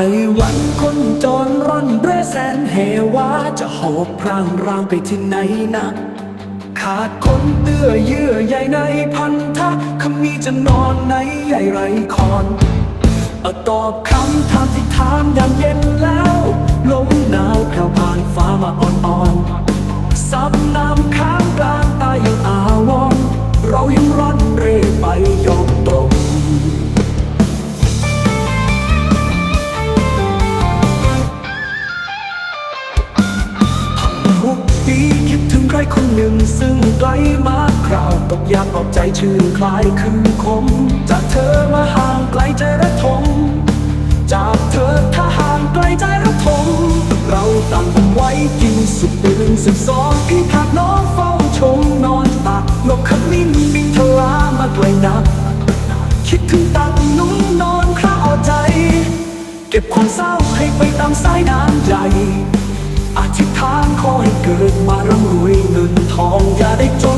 ไอ้วันคนจรร่อนเร่แสนเหวาจะหอบพรางรางไปที่ไหนนะขาดคนเตื้อเยื่อใยในพันธะคำมีจะนอนในใยไรคอนอตอบคำถามที่ถา ปีคิดถึงใครคนหนึ่งซึ่งไกลมากคราวตกยากออกใจชื่นคลายคือคม จากเธอมาห่างไกลใจระทมจากเธอถ้าห่างไกลใจระทมเราตั้งไว้กินสุดตื่นสิบสองพี่ขาดน้องเฝ้าชมนอนตักนกขมิ้นบินทลามาไกลนัก คิดถึงตักนุ่งนอนคราเอาใจ เก็บความเศร้าให้ไปตามสายน้ำใจอธิษฐาน ให้เกิดมาร่ำรวยเงินทองอย่าได้จน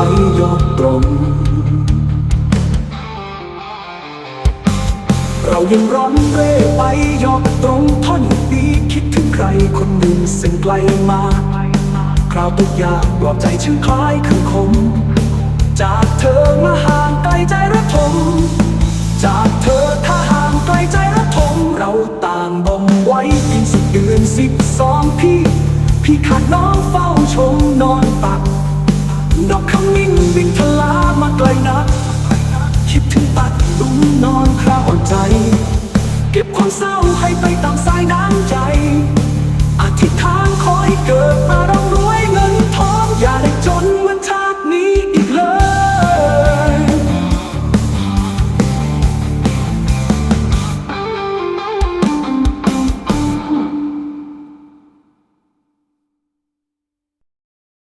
ไปยอดตรง เรายังร้อนเร่ไปยอดตรงท่อนดีคิดถึงใครคนหนึ่งซึ่งไกลมา คราวทุกอยางปลอบใจชื่นคล้ายคือคม จากเธอมาห่างไกลใจระทม จากเธอถ้าห่างไกลใจระทม เราต่างบ่มไว้กินสิบเดือนสิบสองพี่ พี่ขาดน้องเฝ้าชมนอนตัก เก็บความเศร้าให้ไปตามสายน้ำใจ อธิษฐานขอให้เกิด